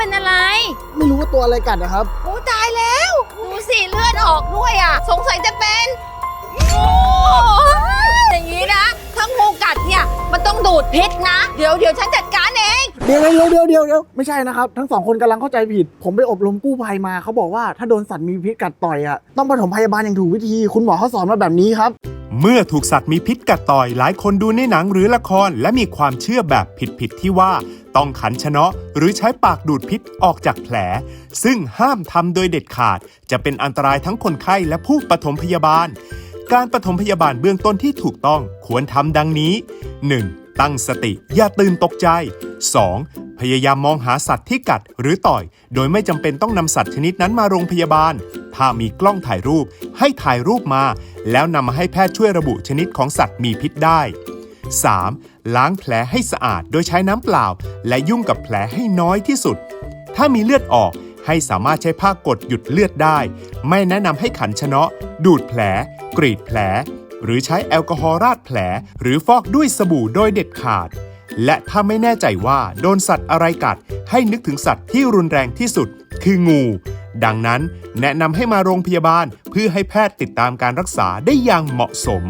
เบิ้มเป็นอะไร ไม่รู้ว่าตัวอะไรกัดนะครับ โอ้ตายแล้ว ดูสิเลือดออกด้วยอะ สงสัยจะเป็นโอ้อย่างนี้นะ ถ้างูกัดเนี่ยมันต้องดูดพิษนะ เดี๋ยวเดี๋ยวฉันจัดการเอง เดี๋ยวเดี๋ยวเดี๋ยวเดี๋ยวเดี๋ยวไม่ใช่นะครับ ทั้งสองคนกำลังเข้าใจผิด ผมไปอบรมกู้ภัยมาเขาบอกว่าถ้าโดนสัตว์มีพิษกัดต่อยอะต้องปฐมพยาบาลอย่างถูกวิธี คุณหมอเขาสอนมาแบบนี้ครับ เมื่อถูกสัตว์มีพิษกัดต่อยหลายคนดูในหนังหรือละคร และมีความเชื่อแบบผิดๆที่ว่า ต้องขันชนะหรือใช้ปากดูดพิษออกจากแผล ซึ่งห้ามทำโดยเด็ดขาด จะเป็นอันตรายทั้งคนไข้และผู้ปฐมพยาบาล การปฐมพยาบาลเบื้องต้นที่ถูกต้องควรทำดังนี้ 1. ตั้งสติอย่าตื่นตกใจ 2. พยายามมองหาสัตว์ที่กัดหรือต่อย โดยไม่จำเป็นต้องนำสัตว์ชนิดนั้นมาโรงพยาบาล ถ้ามีกล้องถ่ายรูป ให้ถ่ายรูปมา แล้วนำมาให้แพทย์ช่วยระบุชนิดของสัตว์มีพิษได้ 3. ล้างแผลให้สะอาดโดยใช้น้ำเปล่า และยุ่งกับแผลให้น้อยที่สุด ถ้ามีเลือดออกให้สามารถใช้ผ้ากดหยุดเลือดได้ ไม่แนะนำให้ขันชนะดูดแผล กรีดแผล หรือใช้แอลกอฮอล์ราดแผล หรือฟอกด้วยสบู่โดยเด็ดขาด และถ้าไม่แน่ใจว่าโดนสัตว์อะไรกัด ให้นึกถึงสัตว์ที่รุนแรงที่สุด คืองู ดังนั้นแนะนำให้มาโรงพยาบาลเพื่อให้แพทย์ติดตามการรักษาได้อย่างเหมาะสม